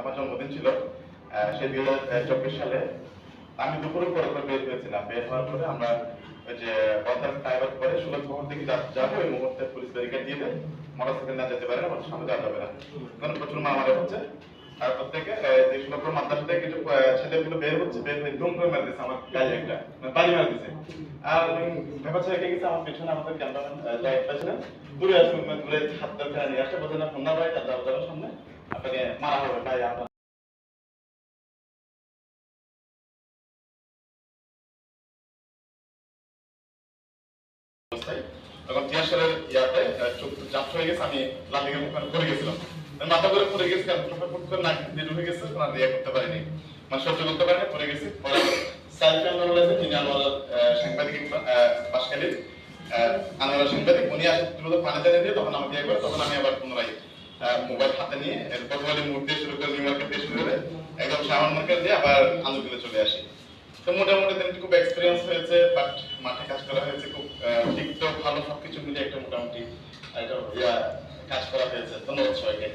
আমার জন্মদিন ছিল। সেই দুই চব্বিশ সালে। আমি দুপুরের পর পর বের হয়েছিলাম বের হওয়ার পরে আমরা ওই যে বন্ধার ফ্লাইওভার করে ষোলো শহর থেকে যাব ওই মুহূর্তে পুলিশ ব্যারিকেড দিয়ে দেয় মোটরসাইকেল না যেতে পারে না ওর সামনে যাওয়া যাবে না। কারণ প্রচুর মারামারি হচ্ছে। তারপর থেকে যে ষোলোপুর মাদ্রাসা থেকে কিছু ছেলেগুলো বের হচ্ছে, বের হয়ে ধুম করে মার দিচ্ছে আমার গায়ে একটা। মানে বাড়ি মার দিচ্ছে আর ভেবাচ্ছে রেখে গেছে, আমার পেছনে আমাদের ক্যামেরাম্যান লাইট পাচ্ছিলেন দূরে আসবে দূরে হাত ধরে নিয়ে আসে বলছে না, ফোন না ভাই তার আপনাকে মারা হবে ভাই আপনার মাথা করে পড়ে গেছি কারণ চোখে গেছে কোনো ইয়ে করতে পারিনি মানে সহ্য করতে পারিনি পড়ে গেছি পরে সেলফি আনোয়ার সাংবাদিক আনোয়ার সাংবাদিক উনি আসে দ্রুত পানি দিয়ে তখন আমাকে করে তখন আমি আবার পুনরায় মোবাইল হাতে নিয়ে এরপর মোবাইলের মুখ দিয়ে শুরু করে নিউমার্কেট দিয়ে শুরু করে একদম সামান মার্কেট দিয়ে আবার আন্দোলনে চলে আসি। তো মোটামুটি দিন খুব এক্সপিরিয়েন্স হয়েছে বাট মাঠে কাজ করা হয়েছে খুব টিকটক ভালো সবকিছু মিলে একটা মোটামুটি একটা ইয়া, কাজ করা হয়েছে। ধন্যবাদ সবাইকে।